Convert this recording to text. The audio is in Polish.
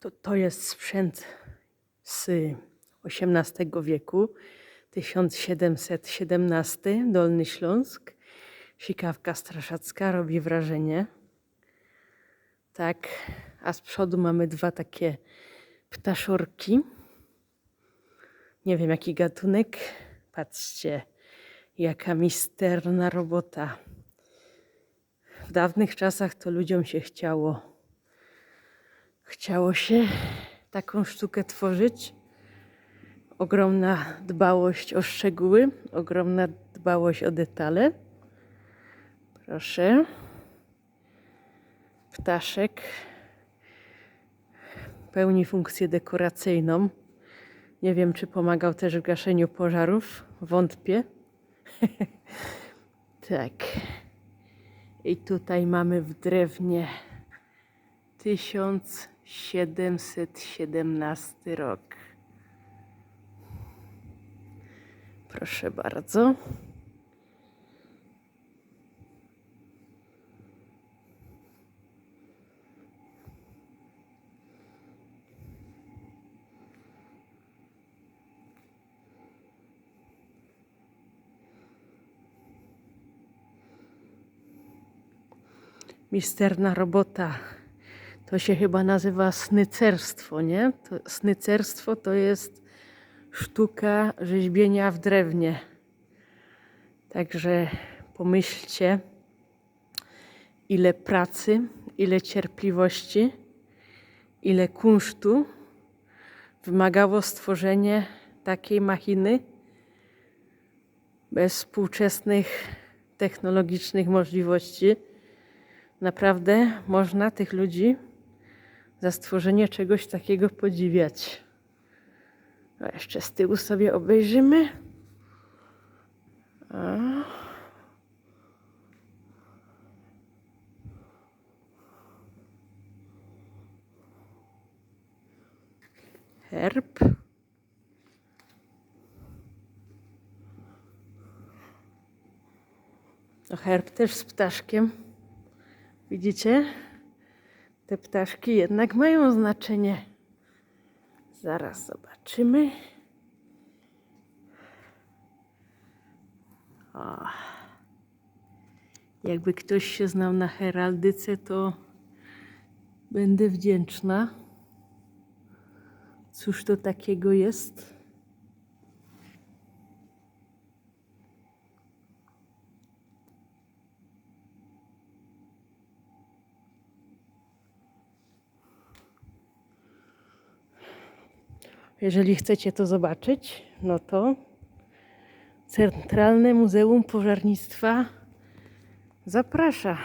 To, to jest sprzęt z XVIII wieku, 1717, Dolny Śląsk. Sikawka straszacka robi wrażenie. Tak, a z przodu mamy dwa takie ptaszorki. Nie wiem jaki gatunek. Patrzcie, jaka misterna robota. W dawnych czasach to ludziom się chciało Chciało się taką sztukę tworzyć. Ogromna dbałość o szczegóły, ogromna dbałość o detale. Proszę. Ptaszek pełni funkcję dekoracyjną. Nie wiem, czy pomagał też w gaszeniu pożarów. Wątpię. tak. I tutaj mamy w drewnie 1717 rok. Proszę bardzo. Misterna robota. To się chyba nazywa snycerstwo, nie? To, snycerstwo to jest sztuka rzeźbienia w drewnie. Także pomyślcie, ile pracy, ile cierpliwości, ile kunsztu wymagało stworzenie takiej machiny bez współczesnych technologicznych możliwości. Naprawdę można tych ludzi za stworzenie czegoś takiego podziwiać. A jeszcze z tyłu sobie obejrzymy. A. Herb. No herb też z ptaszkiem. Widzicie? Te ptaszki jednak mają znaczenie. Zaraz zobaczymy. O. Jakby ktoś się znał na heraldyce, to będę wdzięczna. Cóż to takiego jest? Jeżeli chcecie to zobaczyć, no to Centralne Muzeum Pożarnictwa zaprasza.